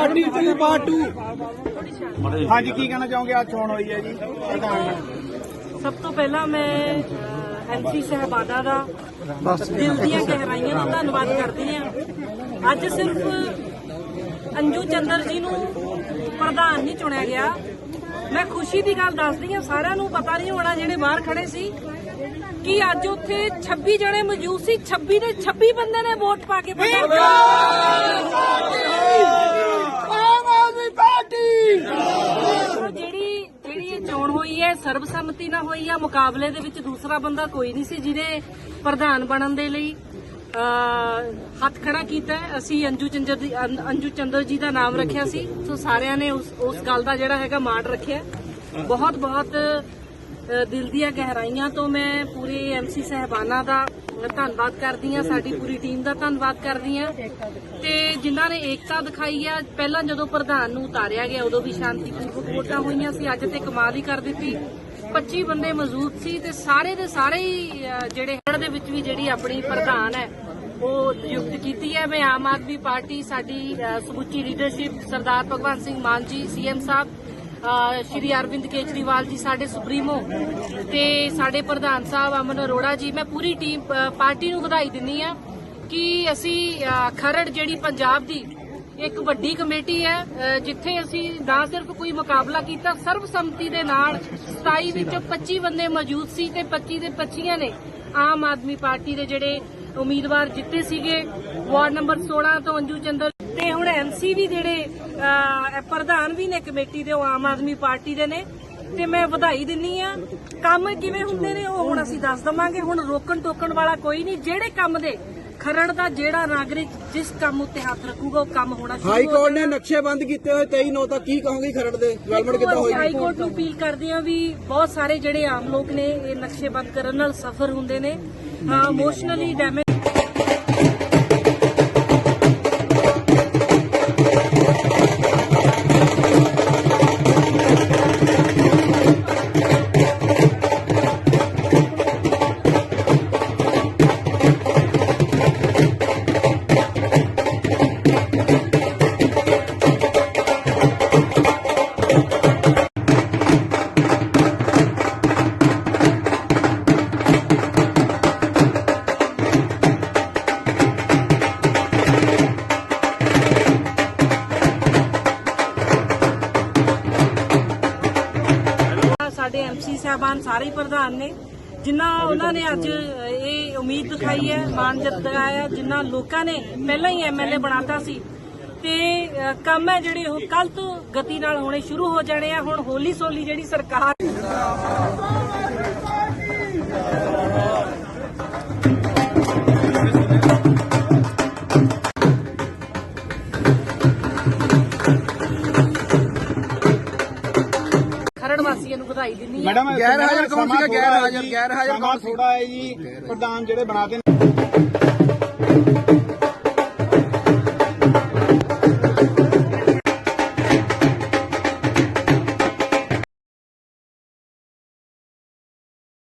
Party 2 part 2 ਹਾਂਜੀ ਕੀ ਕਹਿਣਾ ਚਾਹੋਗੇ? ਅੱਜ ਚੋਣ ਹੋਈ ਹੈ ਜੀ। ਸਭ ਤੋਂ ਪਹਿਲਾਂ ਮੈਂ ਐਮਸੀ ਸਹਿਬਾਨਾ ਦਾ ਦਿਲ ਦੀਆਂ ਗਹਿਰਾਈਆਂ ਨਾਲ ਧੰਨਵਾਦ ਕਰਦੀ ਹਾਂ। ਅੱਜ ਸਿਰਫ ਅੰਜੂ ਚੰਦਰ ਜੀ ਨੂੰ ਪ੍ਰਧਾਨ ਨਹੀਂ ਚੁਣਿਆ ਗਿਆ। ਮੈਂ ਖੁਸ਼ੀ ਦੀ ਗੱਲ ਦੱਸਦੀ ਹਾਂ ਸਾਰਿਆਂ ਨੂੰ ਪਤਾ ਨਹੀਂ ਹੋਣਾ ਜਿਹੜੇ ਬਾਹਰ ਖੜੇ ਸੀ ਕਿ ਅੱਜ ਉੱਥੇ 26 ਜਣੇ ਮੌਜੂਦ ਸੀ। 26 ਦੇ 26 ਬੰਦੇ ਨੇ ਵੋਟ ਪਾ ਕੇ ਪਤਾ ਆਮ ਆਦਮੀ ਪਾਰਟੀ ਹੁਣ ਜਿਹੜੀ ਇਹ ਚੋਣ ਹੋਈ ਹੈ, ਸਰਬਸੰਮਤੀ ਨਾਲ ਹੋਈ ਆ, ਮੁਕਾਬਲੇ ਦੇ ਵਿੱਚ ਦੂਸਰਾ ਬੰਦਾ ਕੋਈ ਨਹੀਂ ਸੀ ਜਿਹਨੇ ਪ੍ਰਧਾਨ ਬਣਨ ਦੇ ਲਈ ਹੱਥ ਖੜਾ ਕੀਤਾ ਅਸੀਂ ਅੰਜੂ ਚੰਦਰ ਦੀ ਅੰਜੂ ਚੰਦਰ ਜੀ ਦਾ ਨਾਮ ਰੱਖਿਆ ਸੀ। ਸੋ ਸਾਰਿਆਂ ਨੇ ਉਸ ਉਸ ਗੱਲ ਦਾ ਜਿਹੜਾ ਹੈਗਾ ਮਾਣ ਰੱਖਿਆ ਬਹੁਤ ਬਹੁਤ ਦਿਲ ਦੀਆਂ ਗਹਿਰਾਈਆਂ ਤੋਂ ਮੈਂ ਪੂਰੇ ਐਮਸੀ ਸਹਿਬਾਨਾ ਦਾ ਧੰਨਵਾਦ ਕਰਦੀ ਹਾਂ, ਸਾਡੀ ਪੂਰੀ ਟੀਮ ਦਾ ਧੰਨਵਾਦ ਕਰਦੀ ਹਾਂ। ਤੇ ਜਿਨ੍ਹਾਂ ਨੇ ਏਕਤਾ ਦਿਖਾਈ ਆ, ਪਹਿਲਾਂ ਜਦੋਂ ਪ੍ਰਧਾਨ ਨੂੰ ਉਤਾਰਿਆ ਗਿਆ, ਉਦੋਂ ਵੀ ਸ਼ਾਂਤੀਪੂਰਵਕ ਵੋਟਾਂ ਹੋਈਆਂ ਸੀ, ਅੱਜ ਤੇ ਕਮਾਲ ਹੀ ਕਰ ਦਿੱਤੀ। 25 ਬੰਦੇ ਮੌਜੂਦ ਸੀ ਤੇ ਸਾਰੇ ਦੇ ਸਾਰੇ ਹੀ ਜਿਹੜੇ ਹੜ ਦੇ ਵਿੱਚ ਵੀ ਜਿਹੜੀ ਆਪਣੀ ਪ੍ਰਧਾਨ ਹੈ, ਉਹ ਨਿਯੁਕਤ ਕੀਤੀ ਹੈ। ਮੈਂ ਆਮ ਆਦਮੀ ਪਾਰਟੀ, ਸਾਡੀ ਸਮੁੱਚੀ ਲੀਡਰਸ਼ਿਪ ਸਰਦਾਰ ਭਗਵੰਤ ਸਿੰਘ ਮਾਨ ਜੀ ਸੀਐਮ ਸਾਹਿਬ ਸ਼੍ਰੀ ਅਰਵਿੰਦ ਕੇਜਰੀਵਾਲ ਜੀ ਸਾਡੇ ਸੁਪਰੀਮੋ ਤੇ ਸਾਡੇ ਪ੍ਰਧਾਨ ਸਾਹਿਬ ਅਮਨ ਅਰੋੜਾ ਜੀ, ਮੈਂ ਪੂਰੀ ਟੀਮ ਪਾਰਟੀ ਨੂੰ ਵਧਾਈ ਦਿੰਦੀ ਆ ਕਿ ਅਸੀਂ ਖਰੜ ਜਿਹੜੀ ਪੰਜਾਬ ਦੀ ਇੱਕ ਵੱਡੀ ਕਮੇਟੀ ਹੈ ਜਿੱਥੇ ਅਸੀਂ ਨਾ ਸਿਰਫ ਕੋਈ ਮੁਕਾਬਲਾ ਕੀਤਾ, ਸਰਬਸੰਮਤੀ ਦੇ ਨਾਲ 27 ਵਿੱਚੋਂ 25 ਬੰਦੇ ਮੌਜੂਦ ਸੀ ਤੇ 25 ਦੇ 25 ਨੇ ਆਮ ਆਦਮੀ ਪਾਰਟੀ ਦੇ ਜਿਹੜੇ ਉਮੀਦਵਾਰ ਜਿੱਤੇ ਸੀਗੇ। ਵਾਰਡ ਨੰਬਰ 16 ਤੋਂ ਅੰਜੂ ਚੰਦਰ ਹੁਣ ਐਮਸੀ ਵੀ ਜਿਹੜੇ ਪ੍ਰਧਾਨ ਵੀ ਨੇ ਕਮੇਟੀ ਦੇ ਉਹ ਆਮ ਆਦਮੀ ਪਾਰਟੀ ਦੇ ਨੇ ਤੇ ਮੈਂ ਵਧਾਈ ਦਿੰਨੀ ਆ। ਕੰਮ ਕਿਵੇਂ ਹੁੰਦੇ ਨੇ ਉਹ ਹੁਣ ਅਸੀਂ ਦੱਸ ਦਵਾਂਗੇ। ਹੁਣ ਰੋਕਣ ਟੋਕਣ ਵਾਲਾ ਕੋਈ ਨਹੀਂ। ਜਿਹੜੇ ਕੰਮ ਦੇ ਖਰੜ ਦਾ ਜਿਹੜਾ ਨਾਗਰਿਕ ਜਿਸ ਕੰਮ ਉੱਤੇ ਹੱਥ ਰੱਖੂਗਾ ਉਹ ਕੰਮ ਹੋਣਾ ਸ਼ੁਰੂ ਹਾਈ ਕੋਰਟ ਨੇ ਨਕਸ਼ੇ ਬੰਦ ਕੀਤੇ ਹੋਏ 23 ਨੌ ਤੱਕ ਕੀ ਕਹੋਗੇ ਖਰੜ ਦੇ? ਡਿਵੈਲਪਮੈਂਟ ਕਿੱਦਾਂ ਅਸੀਂ ਹਾਈ ਹੋਏਗੀ ਕੋਰਟ ਨੂੰ ਅਪੀਲ ਕਰਦੇ ਹਾਂ ਵੀ ਬਹੁਤ ਸਾਰੇ ਜਿਹੜੇ ਆਮ ਲੋਕ ਨੇ ਇਹ ਨਕਸ਼ੇ ਬੰਦ ਕਰਨ ਨਾਲ ਸਫਰ ਹੁੰਦੇ ਨੇ। ਇਮੋਸ਼ਨਲੀ ਡੈਮੇਜ ਸਾਡੇ ਐਮਸੀ ਸਾਹਿਬਾਨ ਸਾਰੇ ਪ੍ਰਧਾਨ ਨੇ ਜਿਨ੍ਹਾਂ ਉਹਨਾਂ ਨੇ ਅੱਜ ਇਹ ਉਮੀਦ ਦਿਖਾਈ ਹੈ, ਮਾਣ ਜਤਾਇਆ ਜਿਨ੍ਹਾਂ ਲੋਕਾਂ ਨੇ ਪਹਿਲਾਂ ਹੀ ਐਮਐਲਏ ਬਣਾਤਾ ਸੀ। ਤੇ ਕੰਮ ਹੈ ਜਿਹੜੇ ਉਹ ਕੱਲ ਤੋਂ ਗਤੀ ਨਾਲ ਹੋਣੇ ਸ਼ੁਰੂ ਹੋ ਜਾਣੇ ਆ, ਹੁਣ ਹੋਲੀ ਸੋਲੀ ਜਿਹੜੀ ਸਰਕਾਰ ਵਾਸੀਆਂ ਨੂੰ ਵਧਾਈ ਦਿੰਦੀ ਹਾਂ। ਮੈਡਮ ਗੈਰ ਹਾਜ਼ਰ ਕੌਣ ਸੀਗਾ? ਗੈਰ ਹਾਜ਼ਰ ਗੈਰ ਹਾਜ਼ਰ ਕੌਣ ਥੋੜਾ ਹੈ ਜੀ ਪ੍ਰਧਾਨ ਜਿਹੜੇ ਬਣਾਤੇ ਨੇ